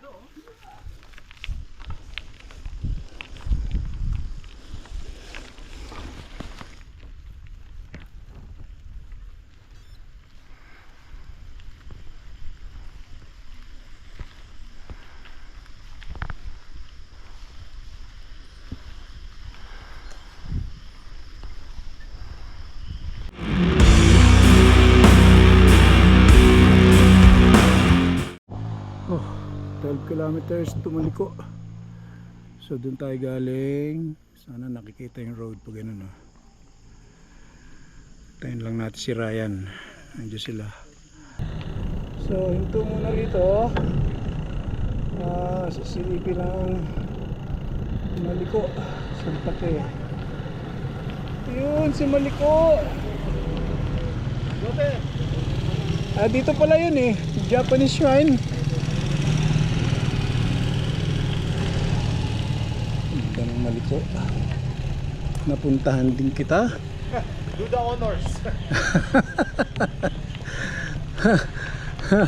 Oh, kilometers tumaliko. So doon tayo galing. Sana nakikita yung road pag ganun. Oh. Tayin lang natin si Ryan. Andiyan sila. So hinto muna rito. Ah, sa silipin ng Maliko. Sampate. Yun, si Maliko. Ah, dito pala yun eh. Japanese shrine. Maliko. Napuntahan din kita. Do the honors. Uh,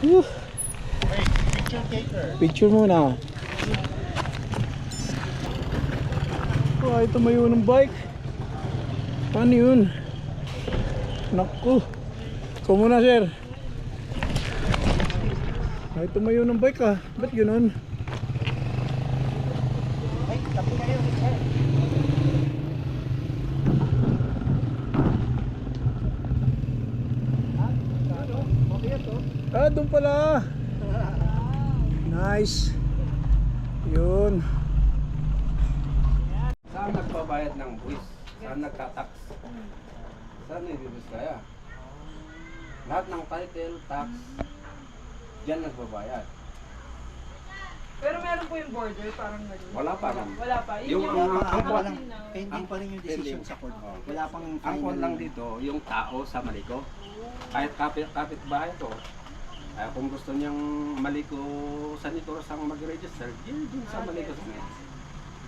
Wait, picture taker. picture muna. Oh, ay tumayo ng bike. Paano yun? Naku. Ikaw muna, sir. Ay tumayo ng bike ah. Ba't ganun? Ay, Ah, doon pala. Nice. Yun. Saan nagbabayad ng buwis? Saan nagtatax? Saan nilibis kaya? Lahat ng title, tax, diyan nagbabayad. Pero meron po yung border, parang gano'n. Wala pa rin. Wala pa. Yung Yun ang- yung ang- ang- Pending pa rin yung decision sa court. Oh. Wala pang Ang final. kwan lang dito, yung tao sa Maliko. Kahit kapit, kapit bahay ko, ay kung gusto niyang Maliko sa Nicolas ang mag-register, yun din sa Maliko sa.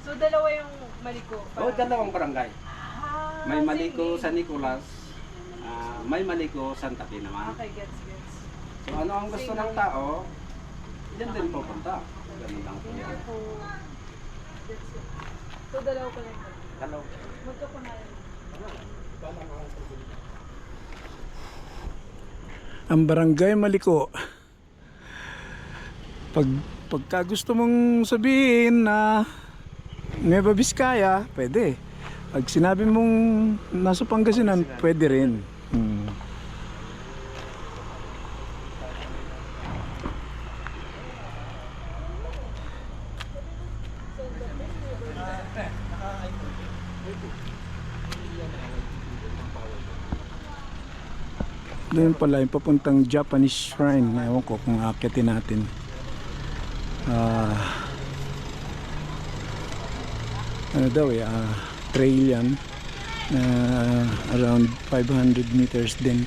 So, dalawa yung maliko. O, dalawang barangay. Ah, May Maliko sige. sa Nicolas, ah, may Maliko Santa Fe naman. Okay, gets, gets. So ano ang gusto ng tao, yan din pupunta. Ganun lang po yan. So, that's it. So, dalawa ko lang. Ang barangay Maliko. Pag pagka gusto mong sabihin na Nueva Vizcaya, pwede. Pag sinabi mong nasa Pangasinan, pwede rin. Doon pala yung papuntang Japanese shrine. Ewan ko kung akitin natin. Ah, ano daw eh, ah, trail yan. na around 500 meters din.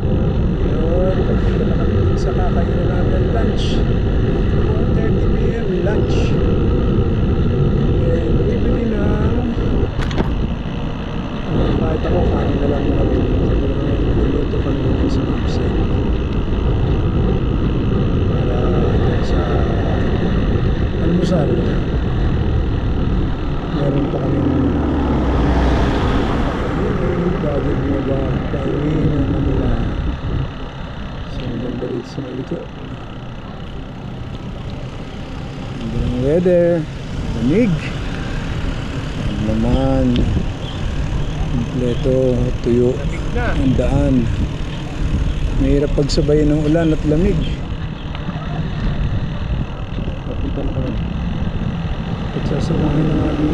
Yun, papunta na kami dun sa kakainan namin lunch. 4.30 p.m. lunch. And bibili ng uh, kahit ako kain na lang kami siguro ngayon luluto kami dito sa upside para sa almusal meron pa kami bago bumaba pauwi na Manila so nagbalik sa maliko Ganda ng weather lamig ang laman kompleto tuyo ang daan pagsabayin ng ulan at lamig. Papunta na kami pagsasamahin ng ating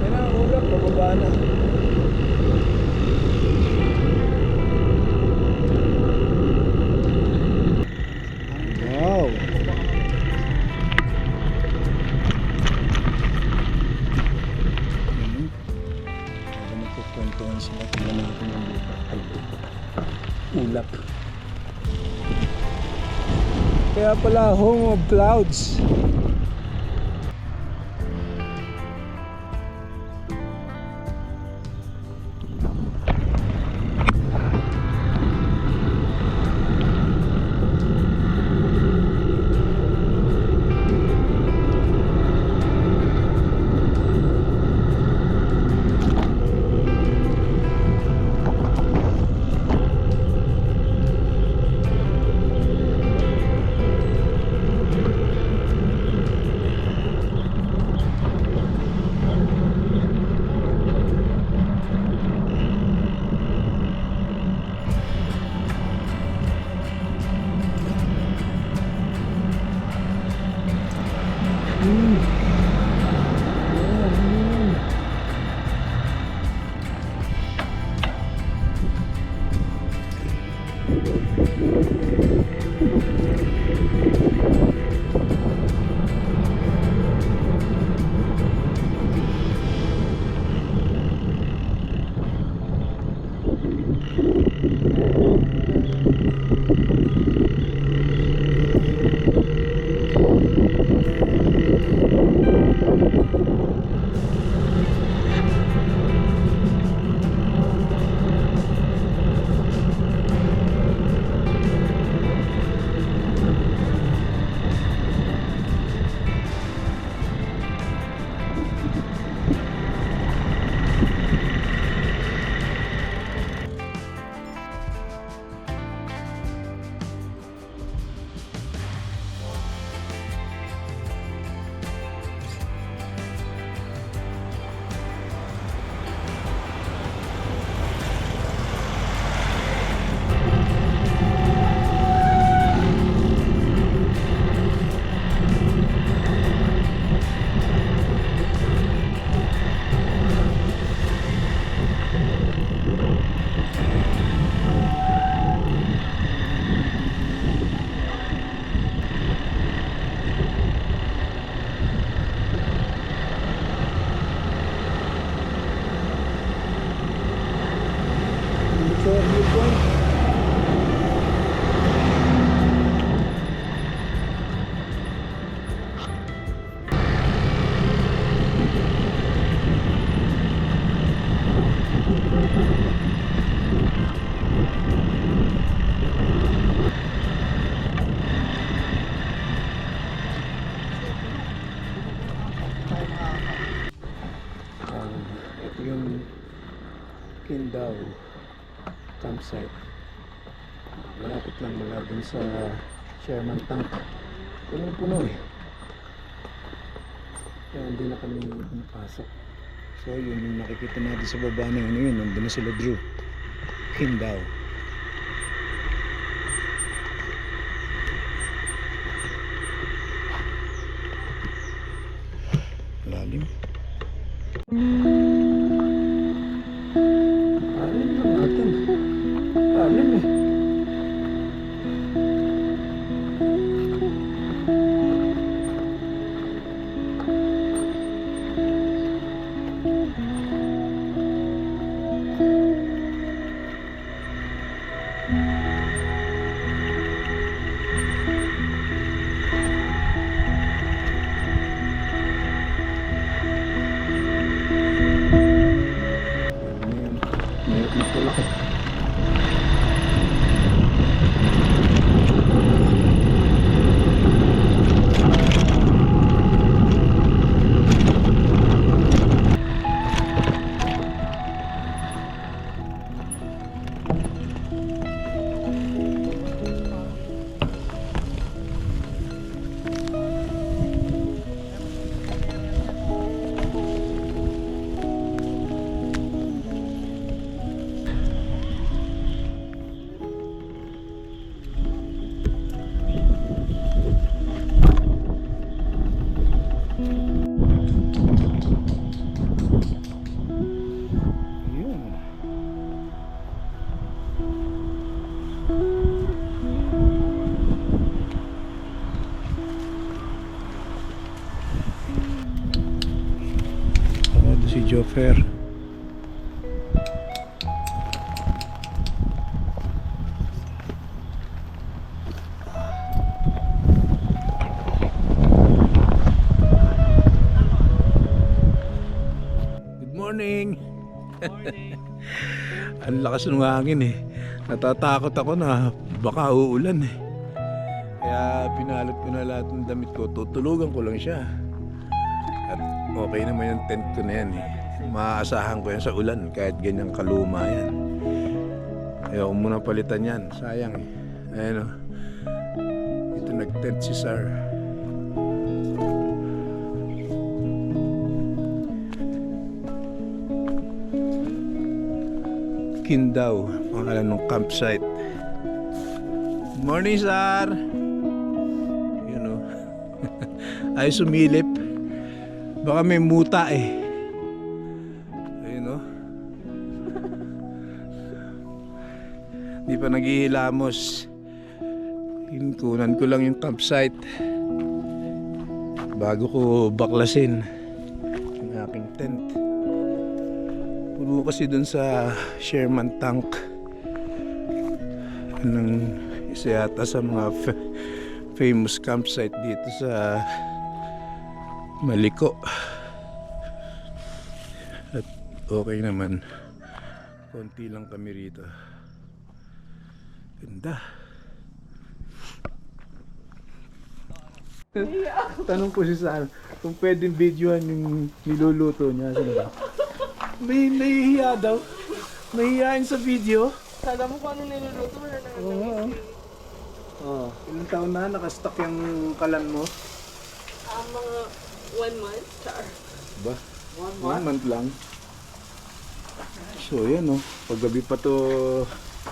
kaya na ulap pababa na pala home of clouds. Lang mula dun sa Sherman Tank. Punong-puno eh. Kaya hindi na kami pumapasok. So yun yung nakikita natin sa baba ng ano yun. Nandun na sila Drew. Kindao. Meron na Sarado si Jofer. Good morning. Ang lakas ng hangin eh. Natatakot ako na baka uulan eh. Kaya pinalot ko na lahat ng damit ko. Tutulugan ko lang siya. At okay naman yung tent ko na yan eh. Maaasahan ko yan sa ulan kahit ganyang kaluma yan. Ayaw muna palitan yan. Sayang eh. Ayan o. Ito nag-tent si Sar. Kindao, pangalan ng campsite. Morning, sir! Yun o. Ay, sumilip. Baka may muta eh. Pa naghihilamos. Hinkunan ko lang yung campsite. Bago ko baklasin yung aking tent. Puno kasi dun sa Sherman Tank. Anong isa yata sa mga fa- famous campsite dito sa Maliko. At okay naman. Konti lang kami rito. Ganda. Tanong ko si Sal kung pwedeng videohan yung niluluto niya. Sino ba? May nahihiya daw. Nahihiyain sa video. Kala mo kung ano niluluto, wala na Oo. Oh, ilang taon na nakastock yung kalan mo? Ah, mga one month, char. Ba? One month lang. So yan oh, paggabi pa to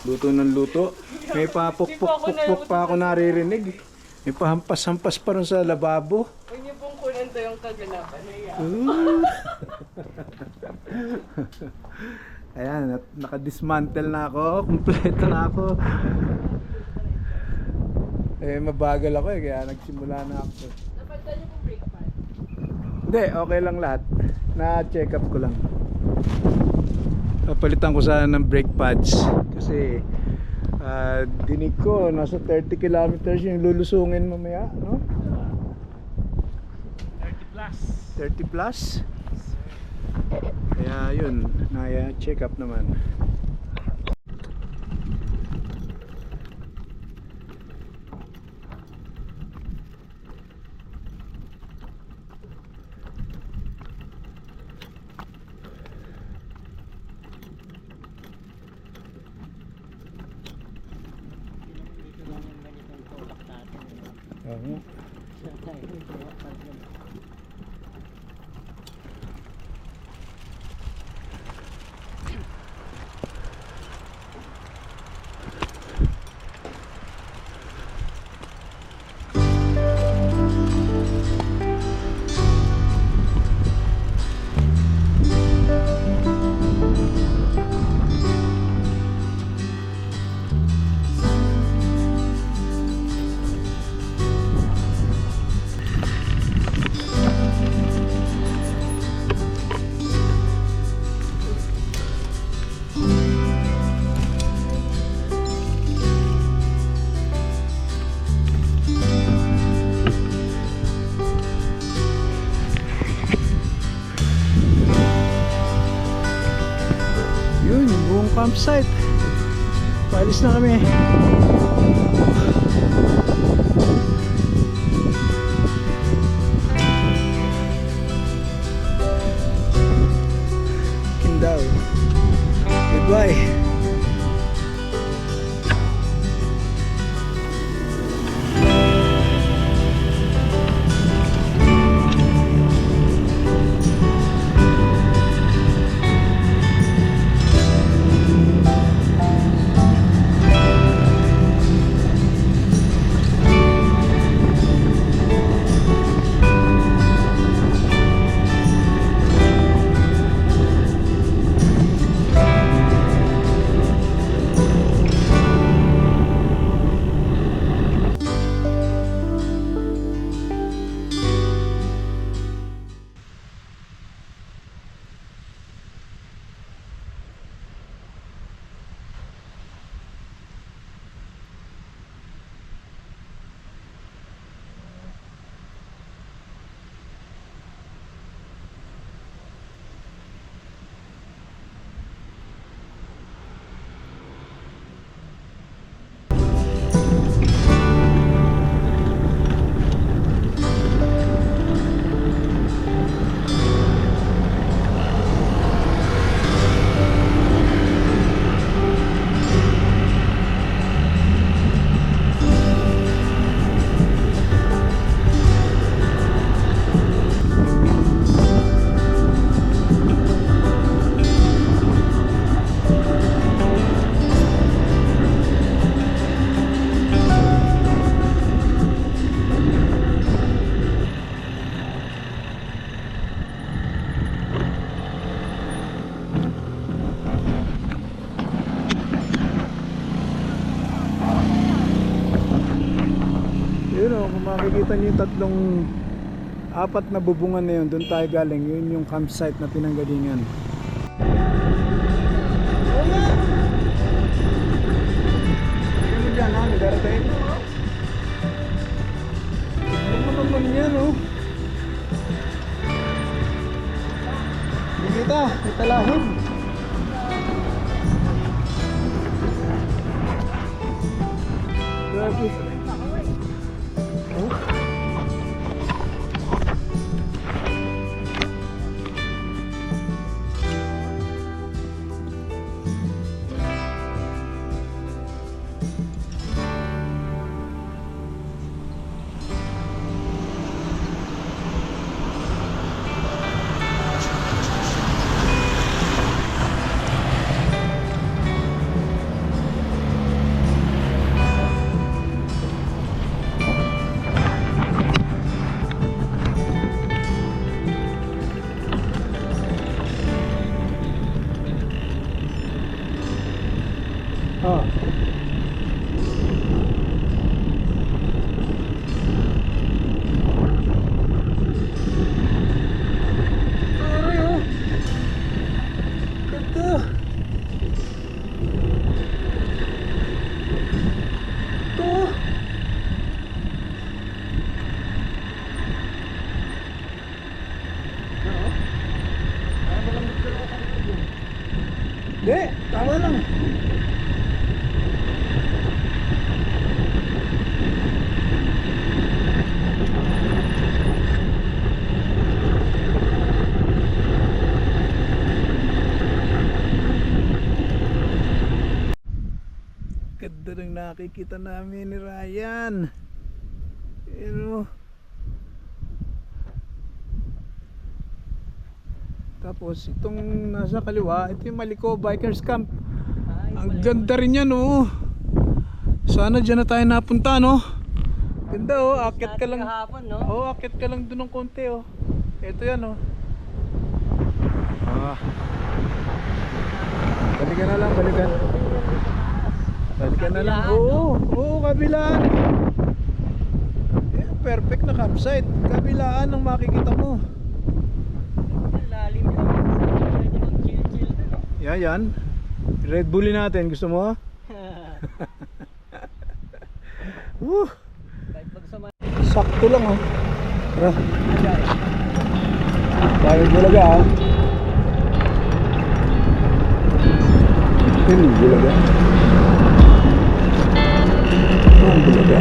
luto ng luto. May papok-pok-pok pa ako naririnig. May pahampas-hampas pa rin sa lababo. Huwag niyo pong kunan to yung kaganapan na yan. Ayan, naka-dismantle na ako, kumpleto na ako. Eh, mabagal ako eh, kaya nagsimula na ako. Napagtan niyo po brake pad. Hindi, okay lang lahat. Na-check up ko lang. Papalitan ko sana ng brake pads kasi ah, dinig ko nasa 30 kilometers yung lulusungin mamaya, no? 30 plus. 30 plus. Kaya yun, na-check up naman. Campsite. Paalis na kami. Makikita niyo yung tatlong apat na bubungan na yun, doon tayo galing. Yun yung campsite na pinanggalingan. Ano dyan ha? Nagarating? Ano naman yan oh? Hindi kita, may talahib. Grabe. Nakikita namin ni Ryan. Pero. Tapos itong nasa kaliwa, ito yung Maliko Bikers Camp. Ang ganda rin yan oh. Sana dyan na tayo napunta no. Ganda oh, akit ka lang. Kahapon, no? Oh, akit ka lang dun ng konti oh. Ito yan oh. Ah. Balikan na lang, balikan. Balikan na lang. Oo, oo, kabilaan. Eh, perfect na campsite. Kabilaan ang makikita mo. Lalim. Pwede dun, no? Yan, yan. Red Bullin natin. Gusto mo? Woo! Sakto lang oh. Tara. Tayo bulaga ah. Yun, bulaga. Ito bulaga.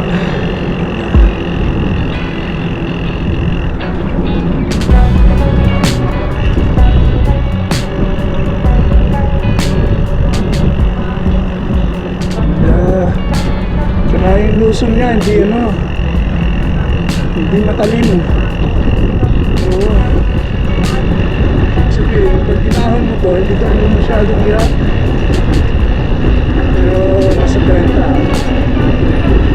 Ah, Tsaka yung lusong niya, hindi ano, hindi matalim. Oo. Sabihin, pag ginahon mo to, hindi ka mo masyadong hirap. Pero nasa 30. Thank you.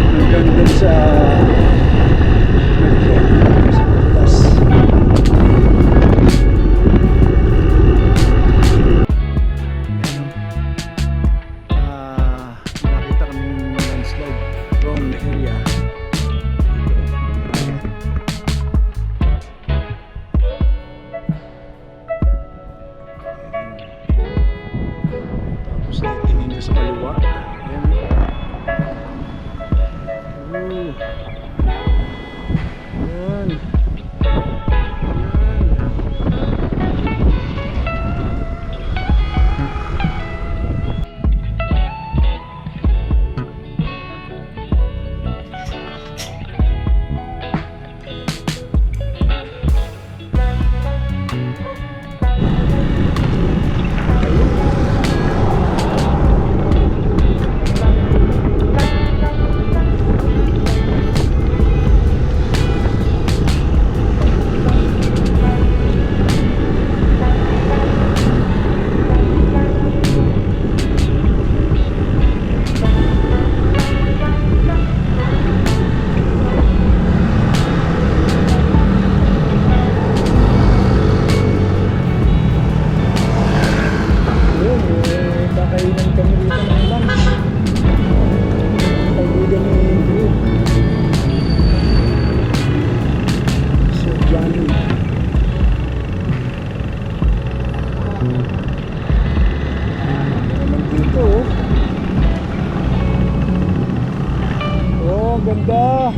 Ang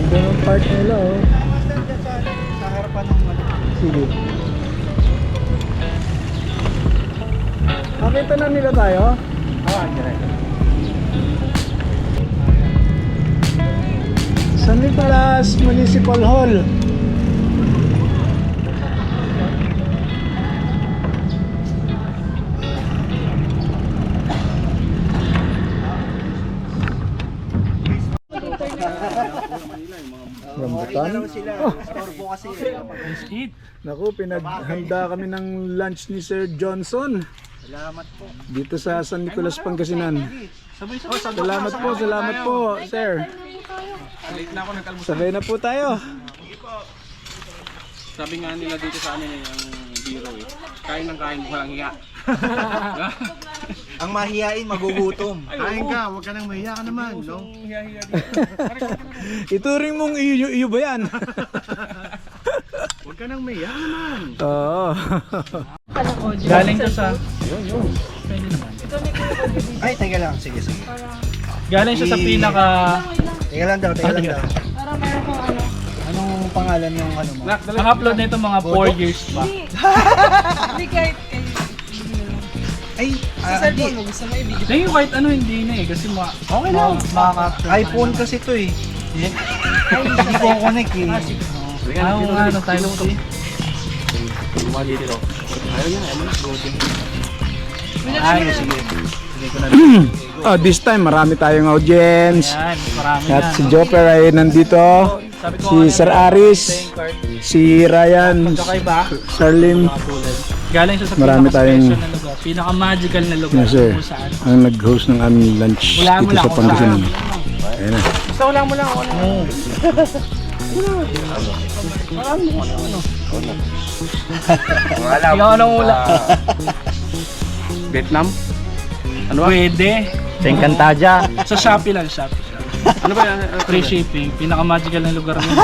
ganda. Ng park nila oh. Sa harapan ng ano. Sige. Nakita na nila tayo? Ah, direct. San Nicolas Municipal Hall. Rambutan? Oh, Storbo kasi. naku, pinaghanda kami ng lunch ni Sir Johnson Salamat po. dito sa San Nicolas, Pangasinan. Salamat po, salamat po, sir. Sabay na po tayo. Sabi nga nila dito sa amin eh, ang biro eh. Kain ng kain, walang hiya. Ang mahihain, magugutom. Kain ka, huwag ka nang mahiya ka naman. No? Ituring mong iyo, iyo ba yan? Huwag ka nang mahiya ka naman. Oo. Galing to sa Ay, teka lang. Sige, sige. galing siya sa pinaka Teka lang daw, teka lang daw. Para meron kong ano. Anong pangalan yung ano mo? ang upload nito mga 4 years pa. Hindi kahit kayo. Ay, Sa ah, cellphone hindi. mo, gusto mo. Tingin ko kahit ano hindi na eh kasi ma okay lang makaka-capture. iPhone kasi to eh. Ay, hindi ko connect eh. Ah, nga, no, tayo lang Ay, sige. Sige ko na lang. Oh, this time marami tayong audience. Marami At na. si Jopper ay nandito. Sabi ko, Si ano, Sir Aris, si Ryan, Kakaiba. Sir Lim, Mga tulad. Galing siya sa Marami tayong- na lugar. Pinaka-magical na lugar. Yes, sir. Kung saan. ang nag-host ng aming lunch Wala mo dito lang sa kung Pangasinan. saan. Ayan na. Basta wala mo lang ako na. Oo. Ikaw anong ula? Vietnam? Ano Pwede. Encantadia. Sa Shopee lang, Shopee. Ano ba yan? Free shipping. Pinaka-magical na lugar mo.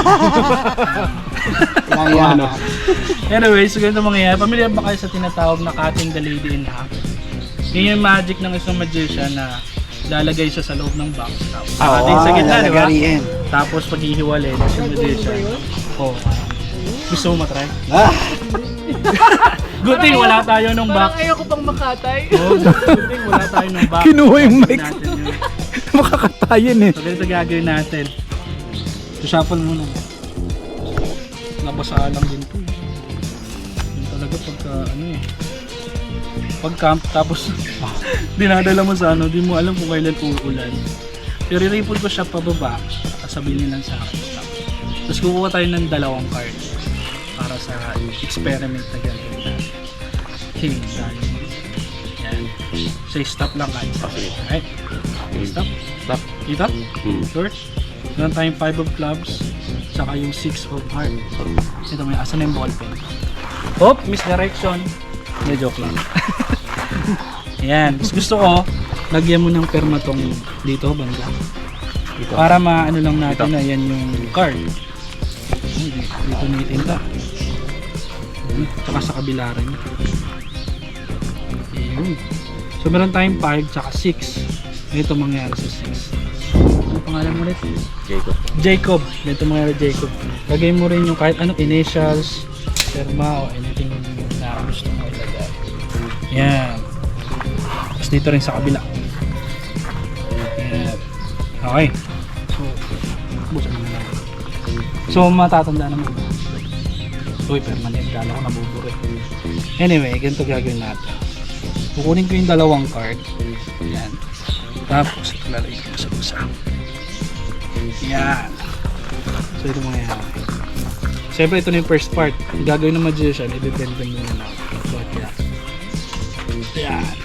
ano? Anyways, so ganito mangyayari. Pamilyar ba kayo sa tinatawag na cutting the lady in half? Yun yung magic ng isang magician na lalagay siya sa loob ng box. Tapos Ah, atin sa gitna, di ba? lalagariin. Tapos paghihiwalay si magician. Oh, gusto mo matry? Good thing wala tayo nung box. ayoko pang makatay. Oh, good thing wala tayo nung box. Kinuha yung mic. Natin yun. Makakatayin eh. So ganito gagawin natin. Shuffle muna. Nabasa lang din to. eh. Yun talaga pagka ano eh. Pag camp tapos dinadala mo sa ano, di mo alam kung kailan uulan. Pero i-ripple ko siya pababa, sasabihin nilang sa akin. Tapos kukuha tayo ng dalawang card para sa experiment na gagawin natin. Okay, dahil yan. Say stop lang kahit stop. Alright? Stop. Dito? Hmm. Sure? Meron tayong 5 of clubs, saka yung 6 of heart. Ito may asan na yung ballpen. Hop, misdirection. Hindi, joke lang. Ayan. Tapos gusto ko, lagyan mo ng perma tong dito, banda. Dito. Para maano lang natin na yan yung card. Dito nitinta. Ayan. Tsaka sa kabila rin. Ayan. So meron tayong 5 tsaka 6. Ito mangyari sa 6. Ano pangalan mo ulit? Jacob. Jacob. Ito mangyari Jacob. Lagay mo rin yung kahit anong initials, firma o anything na gusto mo ilagay. Yan. Tapos dito rin sa kabila. Yan. Okay. So, busan mo na. So, matatanda naman? Uy, permanent. Kala ko nabuburo. eh. Anyway, ganito gagawin natin. Kukunin ko yung dalawang card. Yan. Tapos, ito lalagay ko sa busa. Yan. So, ito mangyayari. Siyempre, ito na yung first part. Gagawin ng magician, mo muna na. But, yan. Yan.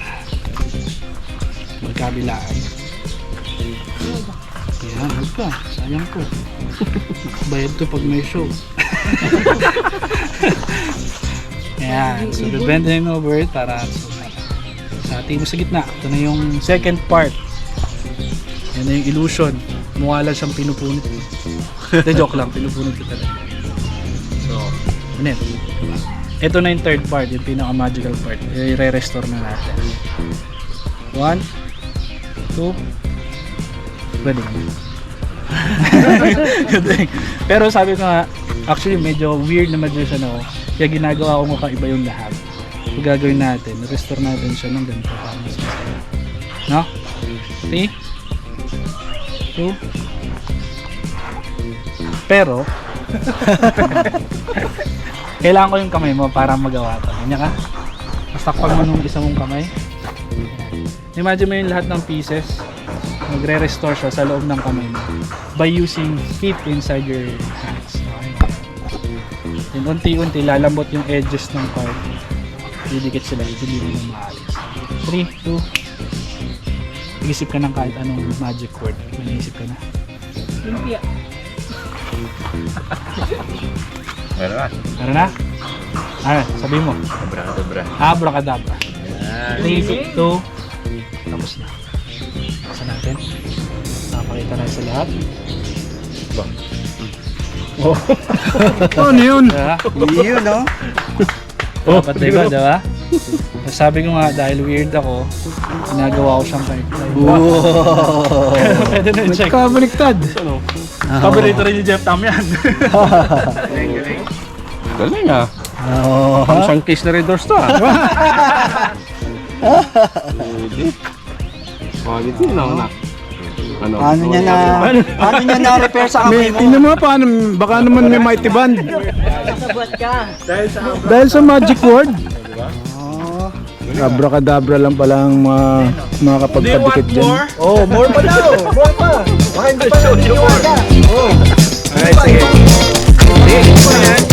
Magkabilaan. Yan, huwag ka. Sayang ko. Bayad to pag may show. Yan. So, bend din over para so, sa ating mo sa gitna. Ito na yung second part. Yan na yung illusion. Mukha lang siyang pinupunit. Hindi, joke lang. Pinupunit ko talaga. So, ano yun? Ito na yung third part. Yung pinaka-magical part. I-re-restore na natin. One. Two. Pwede. Galing. Pero sabi ko nga, actually medyo weird na magician ako. Kaya ginagawa ko mukhang iba yung lahat. So gagawin natin, restore natin siya ng ganito. No? Three. Two. Pero, kailangan ko yung kamay mo para magawa to. Ganyan ka? Mas takpan mo nung isa mong kamay. Imagine mo yung lahat ng pieces. Magre-restore siya sa loob ng kamay mo by using feet inside your hands. Okay. Then unti-unti lalambot yung edges ng part. Didikit sila, hindi mo maalis. 3, 2, Isip ka ng kahit anong magic word. May ka na. Lumpia. Meron na. Meron na? Ah, sabi mo. Abra-cadabra. Abracadabra. Yan. 3, 2, tapos na. Basta natin. Napakita na sa lahat. Ano yun? Yun, no? Oh, diba, diba? Sabi ko nga, dahil weird ako, ginagawa ko siyang kahit Pwede na yung check. Kabaliktad. Paborito rin ni Jeff Tam yan. Galing ah. Oo. Ang isang case na Red Doors to ah. Pwede. Quality lang na. Ano? Ano niya na, ano niya na-repair sa May, kamay mo? tingnan mo paano, baka naman may mighty band. Dahil sa magic word. Abracadabra lang pala ang mga, mga kapagkadikit dyan. Oh, more pa daw! More pa! Baka hindi pa naniniwala. Oh. Alright, sige. Sige, ito na yan.